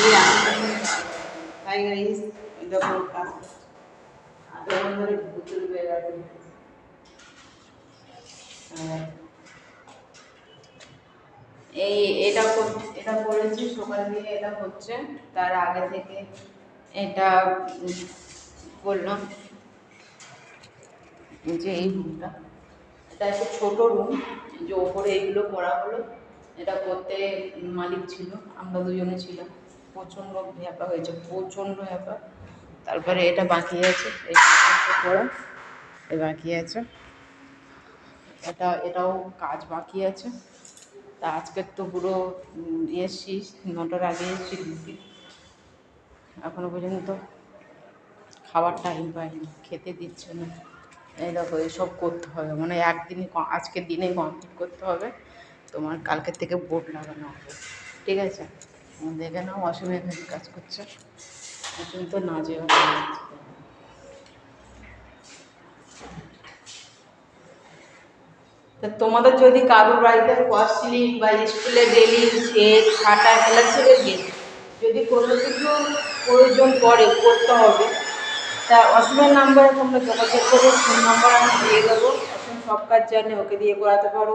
এই এটা এটা করেছি সকাল এটা হচ্ছে। তার আগে থেকে এটা করলাম যে এই রুমটা এটা একটা ছোট রুম যে ওপরে এইগুলো করা হলো। এটা করতে মালিক ছিল। আমরা দুজনে ছিলাম। প্রচণ্ড হ্যাপা হয়েছে, প্রচণ্ড হ্যাপা তারপরে এটা বাকি আছে, এই এ বাকি আছে। এটা, এটাও কাজ বাকি আছে। তা আজকের তো পুরো এসছি নটার আগে এসছি ডিউটি। এখনও পর্যন্ত খাবার টাইম পাইনি, খেতে দিচ্ছে না। এই দেখো, এসব করতে হবে। মানে একদিনই আজকের দিনে কমপ্লিট করতে হবে। তোমার কালকের থেকে বোর্ড লাগানো হবে। ঠিক আছে? উম, দেখে নাও অসমে এখানে কাজ করছে। এখন তো তা তোমাদের যদি কারোর বাড়িতে ফসলি বা স্কুলে ডেলি সেট খাটা খেলা ছেড়ে গেট যদি কোনো কিছু প্রয়োজন পড়ে করতে হবে তা অসীমের নাম্বারে তোমরা যোগাযোগ করো ফোন নাম্বার আমি দিয়ে দেবো। অসীম সব কাজ জানে ওকে দিয়ে করাতে পারো।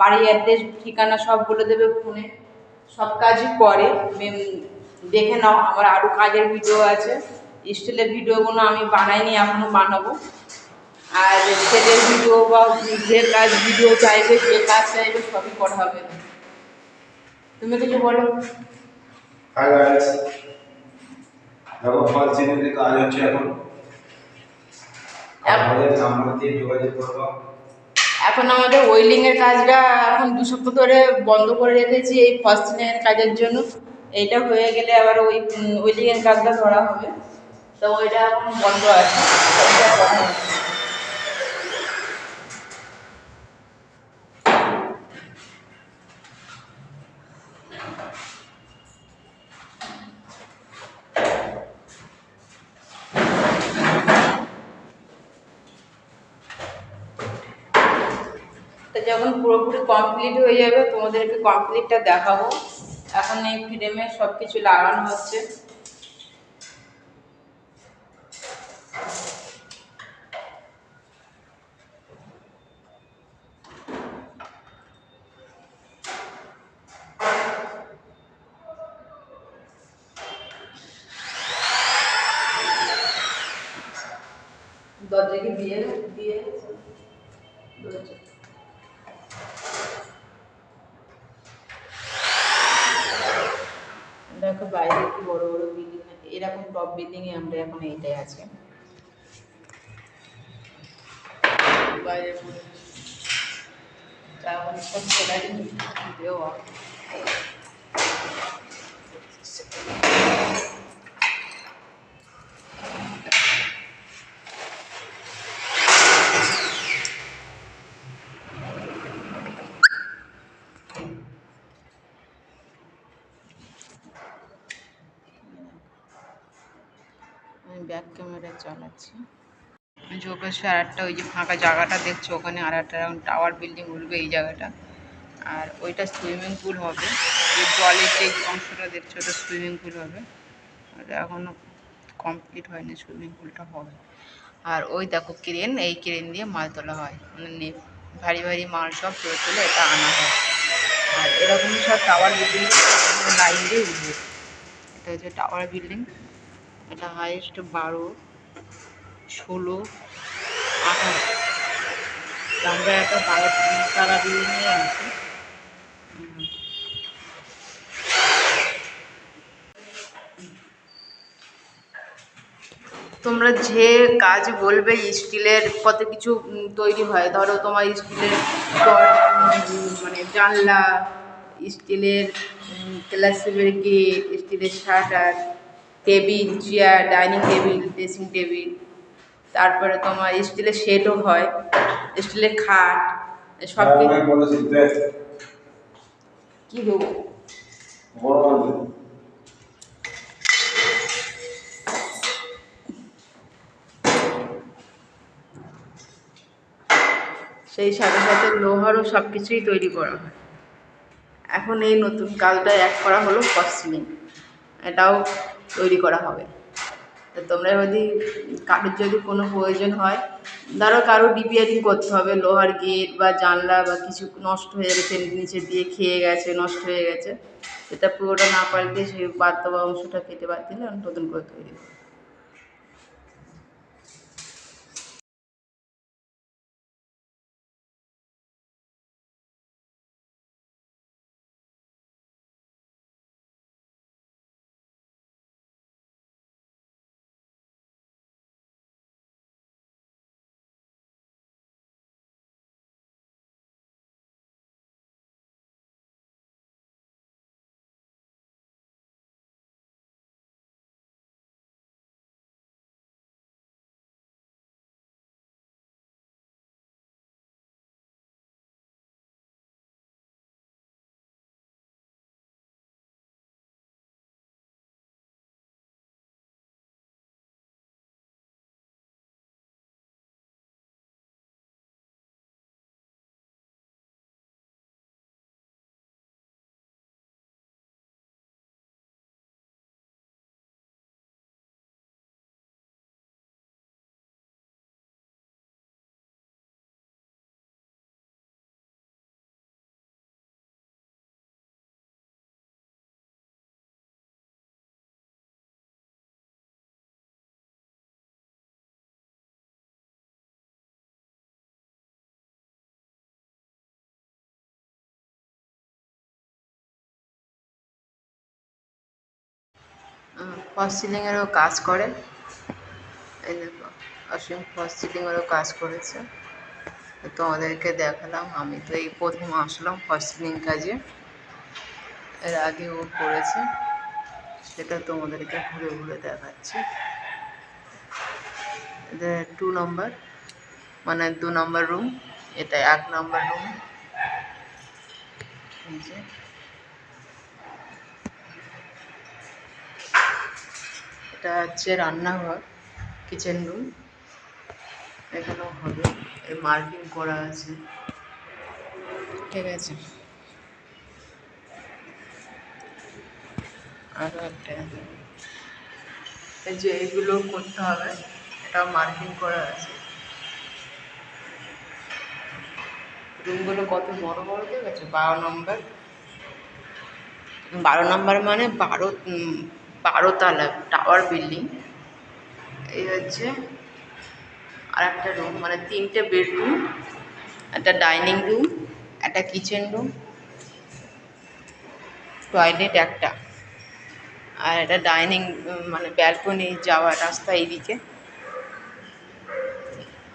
বাড়ির অ্যাড্রেস ঠিকানা সব বলে দেবে ফোনে সব কাজই করে। দেখে নাও আমার আরও কাজের ভিডিও আছে। স্টিলের ভিডিওগুলো আমি বানাইনি এখনও বানাবো। আর সেটের ভিডিও বা যে কাজ ভিডিও চাইবে যে কাজ চাইবে সবই করা হবে। তুমি কিছু বলো? হাই দেখো ফার্স্ট দিনের কাজ হচ্ছে এখন। আমাদের নাম্বার দিয়ে যোগাযোগ করব এখন আমাদের ওয়েল্ডিংয়ের কাজটা এখন দু সপ্তাহ ধরে বন্ধ করে রেখেছি এই ফার্স্টিনের কাজের জন্য। এইটা হয়ে গেলে আবার ওই ওয়েল্ডিংয়ের কাজটা ধরা হবে। তো ওইটা এখন বন্ধ আছে। তো যখন পুরোপুরি কমপ্লিট হয়ে যাবে, তোমাদেরকে কমপ্লিটটা দেখাবো। এখন এই ফ্রেমে সব কিছু লাগানো হচ্ছে। দরজা কি দিয়ে দেখো বাইরে একটু বড় বড় বিল্ডিং এরকম টপ বিল্ডিং এ আমরা এখন এইটাই আছি। বাইরে ব্যাক ক্যামেরা চালাচ্ছি। যোগেশ্বর আর একটা ওই যে ফাঁকা জায়গাটা দেখছ, ওখানে আর একটা টাওয়ার বিল্ডিং উঠবে এই জায়গাটা। আর ওইটা সুইমিং পুল হবে। এই জলের যে অংশটা দেখছ, ওটা সুইমিং পুল হবে। ওটা এখনও কমপ্লিট হয়নি সুইমিং পুলটা হবে। আর ওই দেখো ক্রেন এই ক্রেন দিয়ে মাল তোলা হয়। মানে ভারী ভারী মাল সব তুলে তুলে এটা আনা হয়। আর এরকমই সব টাওয়ার বিল্ডিং লাইন দিয়ে উঠবে। এটা হচ্ছে টাওয়ার বিল্ডিং এটা হাইয়েস্ট বারো ষোলো আঠারো। আমরা একটা বারো তারা বিল্ডিংয়ে আছি উম, তোমরা যে কাজ বলবে স্টিলের কত কিছু তৈরি হয়। ধরো তোমার স্টিলের মানে জানলা স্টিলের ক্লাসিমের গেট স্টিলের shutter. Table chair dining table dressing table তারপরে তোমার স্টিলের সেটও হয় স্টিলের খাট সব শিল্পে কী দেবো সেই সাথে সাথে লোহারও সব কিছুই তৈরি করা হয়। এখন এই নতুন কাজটা এক করা হলো ফসলিং এটাও তৈরি করা হবে। তা তোমরা যদি কারোর যদি কোনো প্রয়োজন হয়, ধরো কারও রিপেয়ারিং করতে হবে, লোহার গেট বা জানলা বা কিছু নষ্ট হয়ে গেছে, নিচে দিয়ে খেয়ে গেছে, নষ্ট হয়ে গেছে, সেটা পুরোটা না পাল্টে সেই বাদ দেওয়া অংশটা কেটে বাদ দিলে নতুন করে তৈরি ফলস সিলিংয়েরও কাজ করে। এই দেখো, অসীম ফলস সিলিংয়েরও কাজ করেছে। তোমাদেরকে দেখালাম, আমি তো এই প্রথম আসলাম ফলস সিলিং কাজে। এর আগে ও করেছে, সেটা তোমাদেরকে ঘুরে ঘুরে দেখাচ্ছি। টু নম্বর মানে দু নম্বর রুম এটা এক নম্বর রুম এই যে। এটা হচ্ছে রান্নাঘর কিচেন রুম এখানেও হবে মার্কিং করা আছে। ঠিক আছে। আরও একটা এই যে এগুলো করতে হবে এটা মার্কিং করা আছে। রুমগুলো কত বড় বড় ঠিক আছে বারো নম্বর বারো নম্বর মানে বারো উম, বারো তালা টাওয়ার বিল্ডিং। এই হচ্ছে আর একটা রুম মানে তিনটে বেডরুম একটা ডাইনিং রুম একটা কিচেন রুম টয়লেট একটা আর একটা ডাইনিং মানে ব্যালকনি যাওয়ার রাস্তা এইদিকে।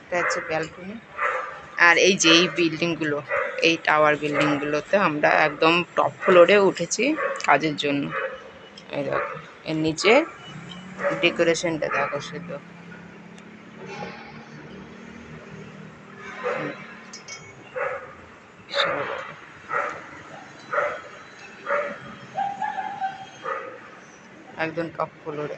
এটা হচ্ছে ব্যালকনি। আর এই যে এই বিল্ডিংগুলো এই টাওয়ার বিল্ডিংগুলোতে আমরা একদম টপ ফ্লোরে উঠেছি কাজের জন্য। এই দেখো। এর নিচে ডেকোরেশনটা দেখো শুধু। একদম টপ ফ্লোরে